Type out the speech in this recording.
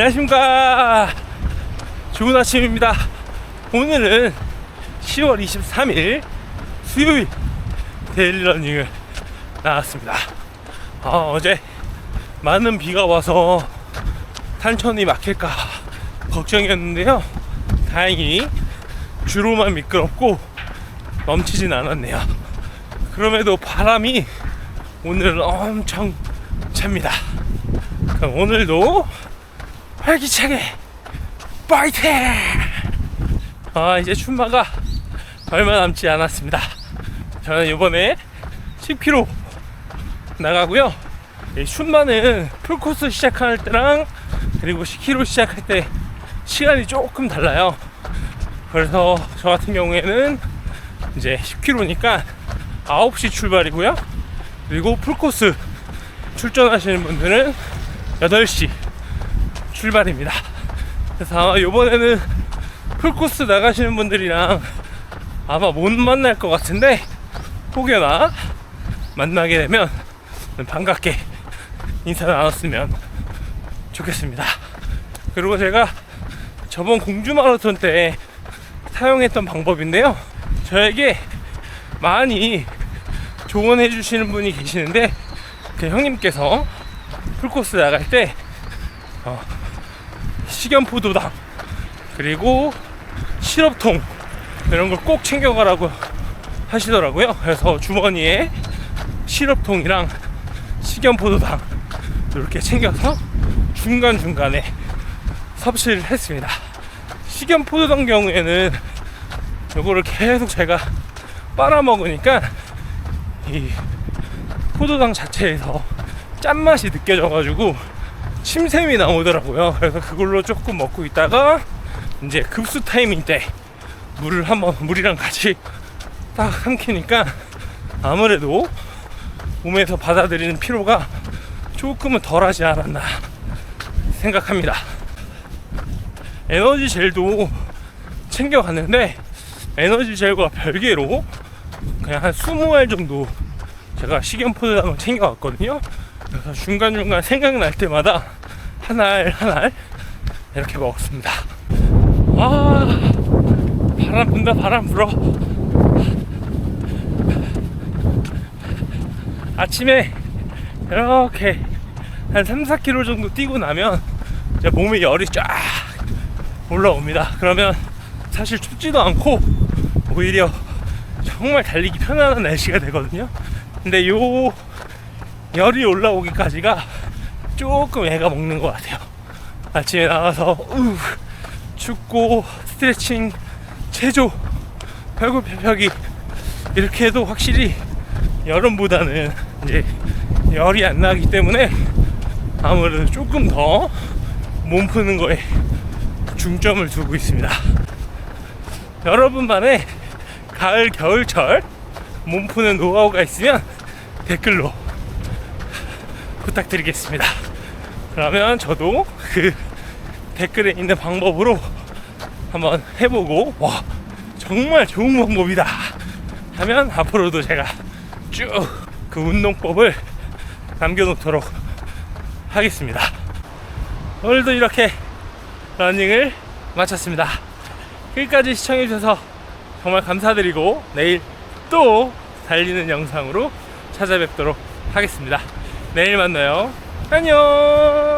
안녕하십니까. 좋은 아침입니다. 오늘은 10월 23일 수요일 데일리 러닝을 나왔습니다. 아, 어제 많은 비가 와서 탄천이 막힐까 걱정이었는데요. 다행히 주로만 미끄럽고 넘치진 않았네요. 그럼에도 바람이 오늘은 엄청 찹니다. 그럼 오늘도 활기차게 파이팅! 아 이제 춘마가 얼마 남지 않았습니다. 저는 이번에 10km 나가고요. 이 춘마는 풀코스 시작할 때랑 그리고 10km 시작할 때 시간이 조금 달라요. 그래서 저 같은 경우에는 이제 10km니까 9시 출발이고요. 그리고 풀코스 출전하시는 분들은 8시 출발입니다. 그래서 아마 이번에는 풀코스 나가시는 분들이랑 아마 못 만날 것 같은데 혹여나 만나게 되면 반갑게 인사 나눴으면 좋겠습니다. 그리고 제가 저번 공주 마라톤 때 사용했던 방법인데요. 저에게 많이 조언해 주시는 분이 계시는데 그 형님께서 풀코스 나갈 때 어, 식염포도당 그리고 시럽통 이런 걸 꼭 챙겨가라고 하시더라고요. 그래서 주머니에 시럽통이랑 식염포도당 이렇게 챙겨서 중간 중간에 섭취를 했습니다. 식염포도당 경우에는 이거를 계속 제가 빨아먹으니까 이 포도당 자체에서 짠맛이 느껴져가지고 침샘이 나오더라고요. 그래서 그걸로 조금 먹고 있다가 이제 급수 타이밍 때 물을 한번 물이랑 같이 딱 삼키니까 아무래도 몸에서 받아들이는 피로가 조금은 덜하지 않았나 생각합니다. 에너지 젤도 챙겨갔는데 에너지 젤과 별개로 그냥 한 20알 정도 제가 식염포도당을 챙겨왔거든요. 중간중간 생각날 때마다 한 알 한 알 이렇게 먹었습니다. 아 바람 분다 바람 불어. 아침에 이렇게 한 3, 4km 정도 뛰고 나면 이제 몸에 열이 쫙 올라옵니다. 그러면 사실 춥지도 않고 오히려 정말 달리기 편안한 날씨가 되거든요. 근데 요 열이 올라오기까지가 조금 애가 먹는 것 같아요. 아침에 나가서 우 춥고 스트레칭, 체조, 팔굽혀펴기 이렇게 해도 확실히 여름보다는 이제 열이 안 나기 때문에 아무래도 조금 더 몸 푸는 거에 중점을 두고 있습니다. 여러분만의 가을, 겨울철 몸 푸는 노하우가 있으면 댓글로 부탁드리겠습니다. 그러면 저도 그 댓글에 있는 방법으로 한번 해보고 와 정말 좋은 방법이다 하면 앞으로도 제가 쭉 그 운동법을 남겨놓도록 하겠습니다. 오늘도 이렇게 러닝을 마쳤습니다. 끝까지 시청해주셔서 정말 감사드리고 내일 또 달리는 영상으로 찾아뵙도록 하겠습니다. 내일 만나요. 안녕!